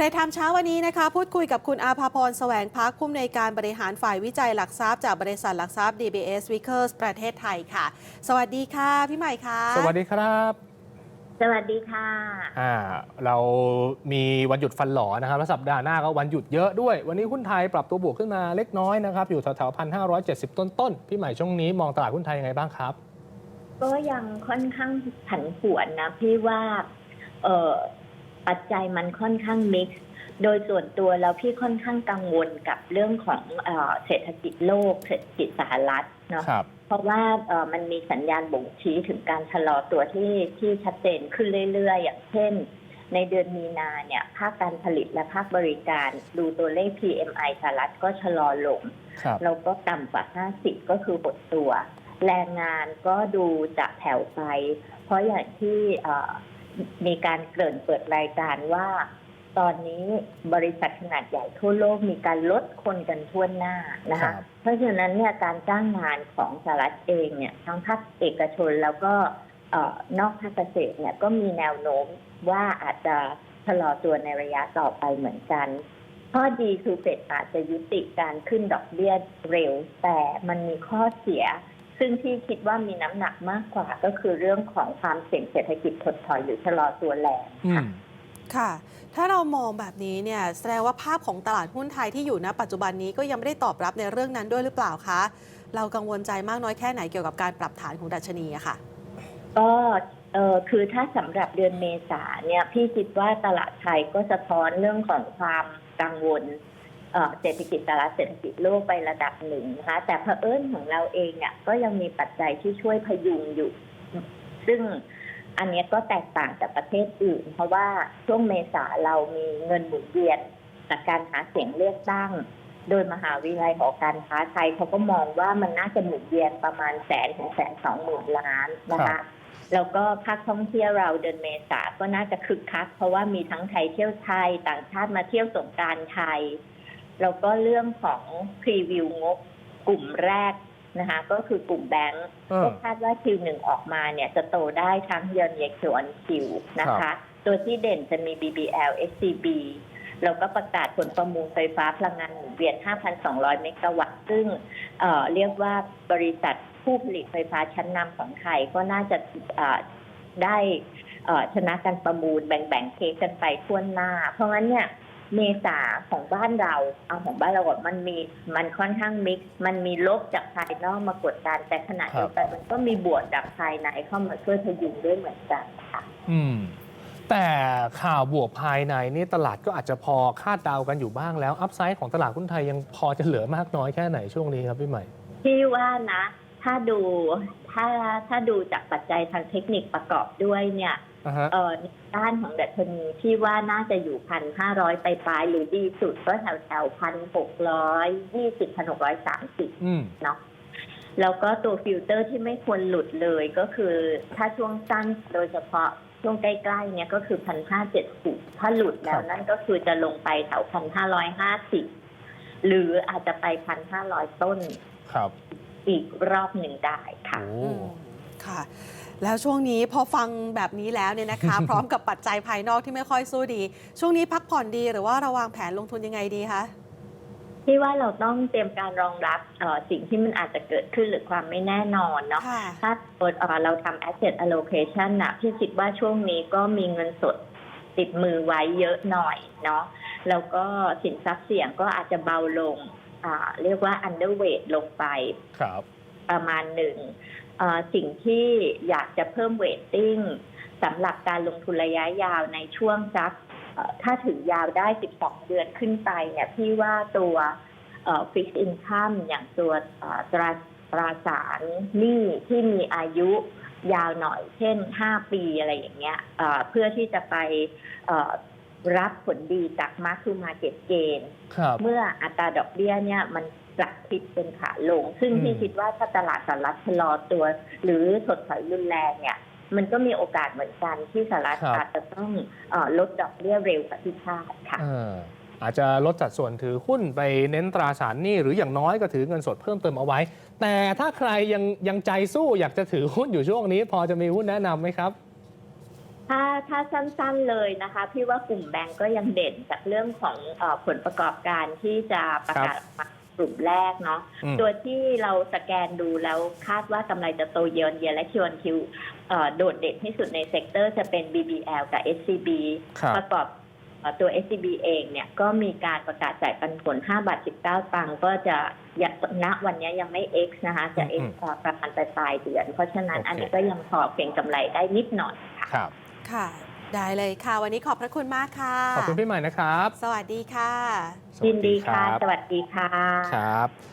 รดไทม์เช้าวันนี้นะคะ พูดคุยกับคุณอาภาพรแสวงพักผู้อำนวยการบริหารฝ่ายวิจัยหลักทรัพย์จากบริษัทหลักทรัพย์ DBS Vickers ประเทศไทยค่ะ สวัสดีค่ะ พี่ใหม่ค่ะสวัสดีครับ สวัสดีค่ะอ่าเรามีวันหยุดฟันหลอนะครับแล้วสัปดาห์หน้าก็วันหยุดเยอะด้วย วันนี้หุ้นไทยปรับตัวบวกขึ้นมาเล็กน้อยนะครับ อยู่แถวๆพันห้าร้อยเจ็ดสิบต้นๆพี่ใหม่ช่วงนี้มองตลาดหุ้นไทยยังไงบ้างครับ ก็ยังค่อนข้างผันผวนนะพี่ว่าเอ่อ ปัจจัยมันค่อนข้างมิกซ์โดยส่วนตัวแล้วพี่ค่อนข้างกังวลกับเรื่องของเออเศรษฐกิจโลก เศรษฐกิจสหรัฐเนาะครับเพราะว่าเอ่อมันมีสัญญาณบ่งชี้ถึงการชะลอตัวที่ที่ชัดเจนขึ้นเรื่อยๆ อย่างเช่น ในเดือนมีนาเนี่ยภาคการผลิตและภาคบริการ ดูตัวเลข PMI สหรัฐก็ชะลอลงครับแล้วก็ต่ำกว่า 50 ก็คือหดตัว แรงงานก็ดูจะแผ่วไป เพราะอย่างที่เอ่อ มีการเกริ่นเปิดรายการว่า ตอนนี้บริษัทขนาดใหญ่ทั่วโลกมีการลดคนกันทั่วหน้านะครัคะบ เพราะฉะนั้นเนี่ยการจ้างงานของสหรัฐเองเนี่ยทั้งภาคเอกชนแล้วก็เอ่อนอกภาคเกษตรเนี่ยก็มีแนวโน้มว่าอาจจะชะลอตัวในระยะต่อไปเหมือนกัน ข้อดีคือเฟดอาจจะยุติการขึ้นดอกเบี้ยเร็ว แต่มันมีข้อเสีย ซึ่งที่คิดว่ามีน้ำหนักมากกว่าก็คือเรื่องของความเสี่ยงเศรษฐกิจถดถอยหรือชะลอตัวแรงอืค่ะมค่ะ ถ้าเรามองแบบนี้เนี่ยแสดงว่าภาพของตลาดหุ้นไทยที่อยู่ณปัจจุบันนี้ก็ยังไม่ได้ตอบรับในเรื่องนั้นด้วยหรือเปล่าคะ เรากังวลใจมากน้อยแค่ไหนเกี่ยวกับการปรับฐานของดัชนีอะค่ะ ก็เออคือถ้าสำหรับเดือนเมษาเนี่ยพี่คิดว่าตลาดไทยก็สะท้อนเรื่องของความกังวล เศรษฐกิจตลาดเศรษฐกิจโลกไประดับหนึ่งนะคะแต่เผอิญของเราเองเนี่ยก็ยังมีปัจจัยที่ช่วยพยุงอยู่ ซึ่งอันนี้ก็แตกต่างจากประเทศอื่น เพราะว่าช่วงเมษาเรามีเงินหมุนเวียนจากการหาเสียงเลือกตั้ง โดยมหาวิทยาลัยหอการค้าไทยเขาก็มองว่ามันน่าจะหมุนเวียนประมาณแสนถึงแสนสองหมื่นล้านนะคะแล้วก็ภาคท่องเที่ยวเราเดือนเมษาก็น่าจะคึกคัก เพราะว่ามีทั้งไทยเที่ยวไทยต่างชาติมาเที่ยวสงการไทย แล้วก็เรื่องของพรีวิวงบกลุ่มแรกนะคะ ก็คือกลุ่มแบงก์เออ ก็คาดว่าคิวหนึ่งออกมาเนี่ยจะโตได้ทั้งเยอนเยคิวอันคิวนะครัคะ บ ตัวที่เด่นจะมี BBL SCB แล้วก็ประกาศผลประมูลไฟฟ้าพลังงานหมุนเวียน 5,200 เมกะวัตต์ ซึ่งเอ่อเรียกว่าบริษัทผู้ผลิตไฟฟ้าชั้นนำของไทยก็น่าจะเอ่อได้เอ่อชนะการประมูลแบ่งๆเค้กกันไปทั่วหน้า เพราะงั้นเนี่ย เมษาของบ้านเราเอาของบ้านเราก่อนมันมีมันค่อนข้างมิกซ์มันมีลบจากภายนอกมากดดันแต่ขณะเดียวกันมันก็มีบวกจากภายในเข้ามาช่วยพยุงด้วยเหมือนกันค่ะอืมแต่ข่าวบวกภายในนี่ตลาดก็อาจจะพอคาดเดากันอยู่บ้างแล้วอัพไซด์ของตลาดหุ้นไทยยังพอจะเหลือมากน้อยแค่ไหนช่วงนี้ครับพี่ใหม่ พี่ว่านะ ถ้าดู ถ้าถ้าดูจากปัจจัยทางเทคนิคประกอบด้วยเนี่ยอ่าฮะ เออในด้านของดัชนีพี่ว่าน่าจะอยู่พันห้าร้อยไปปลายๆหรือดีสุดก็แถวแถวพันหกร้อยยี่สิบพันหกร้อยสามสิบอืม เนาะแล้วก็ตัวฟิลเตอร์ที่ไม่ควรหลุดเลยก็คือถ้าช่วงสั้นโดยเฉพาะช่วงใกล้ๆเนี่ยก็คือพันห้าเจ็ดสิบถ้าหลุดแล้วครับ นั่นก็คือจะลงไปแถวพันห้าร้อยห้าสิบหรืออาจจะไปพันห้าร้อยต้น ครับ อีกรอบหนึ่งได้ค่ะ โอ้อืมค่ะ แล้วช่วงนี้พอฟังแบบนี้แล้วเนี่ยนะคะ พร้อมกับปัจจัยภายนอกที่ไม่ค่อยสู้ดี ช่วงนี้พักผ่อนดีหรือว่าเราวางแผนลงทุนยังไงดีคะ ที่ว่าเราต้องเตรียมการรองรับเอ่อสิ่งที่มันอาจจะเกิดขึ้นหรือความไม่แน่นอนเนาะ ค่ะ ถ้าเอ่อเราทำ asset allocation นะพี่คิดว่าช่วงนี้ก็มีเงินสดติดมือไว้เยอะหน่อยเนาะแล้วก็สินทรัพย์เสี่ยงก็อาจจะเบาลงอ่า เรียกว่า underweight ลงไปครับประมาณหนึ่งเอ่อสิ่งที่อยากจะเพิ่มเวทติ้งสำหรับการลงทุนระยะยาวในช่วงสักเอ่อถ้าถือยาวได้ 12 เดือนขึ้นไปเนี่ยพี่ว่าตัวฟิกซ์อินคัมอย่างตัวเอ่อตราตราสารหนี้ที่มีอายุยาวหน่อยเช่น 5 ปีอะไรอย่างเงี้ยเอ่อเพื่อที่จะไปเอ่อ รับผลดีจากมาร์ k ทูมาเก็ตเกนครับ เมื่ออัตราดอกเบี้ยเนี่ยมันปรับทิศเป็นขาลง ซึ่งอืมพี่คิดว่าถ้าตลาดสหรัฐชะลอตัว หรือถดถอยรุนแรงเนี่ย มันก็มีโอกาสเหมือนกันที่สหรัฐอาจจะต้องเออลดดอกเบี้ยเร็วกว่าที่คาดค่ะเอออาจจะลดสัดส่วนถือหุ้นไปเน้นตราสารหนี้หรืออย่างน้อยก็ถือเงินสดเพิ่มเติมเอาไว้ แต่ถ้าใครยังยังใจสู้อยากจะถือหุ้นอยู่ช่วงนี้ พอจะมีหุ้นแนะนำไหมครับ ถ้าถ้าสั้นๆเลยนะคะ พี่ว่ากลุ่มแบงก์ก็ยังเด่นจากเรื่องของเออผลประกอบการที่จะประกาศออกมากลุ่มแรกเนาะอืมตัวที่เราสแกนดูแล้วคาดว่ากำไรจะโตเยือนเยียและคิวอนคิวโดดเด่นที่สุดในเซกเตอร์จะเป็น BBL กับ SCB ครับประกอบเอ่อตัว SCB เองเนี่ยก็มีการประกาศจ่ายปันผล5บาท19ตังค์ก็จะยังณวันนี้ยังไม่ X นะคะ จะ X อืมเอ่อประมาณปลายๆเดือน เพราะฉะนั้นโอเคอันนี้ก็ยังพอเก็งกำไรได้นิดหน่อยค่ะ ครับค่ะ ได้เลยค่ะ วันนี้ขอบพระคุณมากค่ะ ขอบคุณพี่ใหม่นะครับ สวัสดีค่ะสวัสยินดีค่ะรับสวัสดีค่ะ ครับ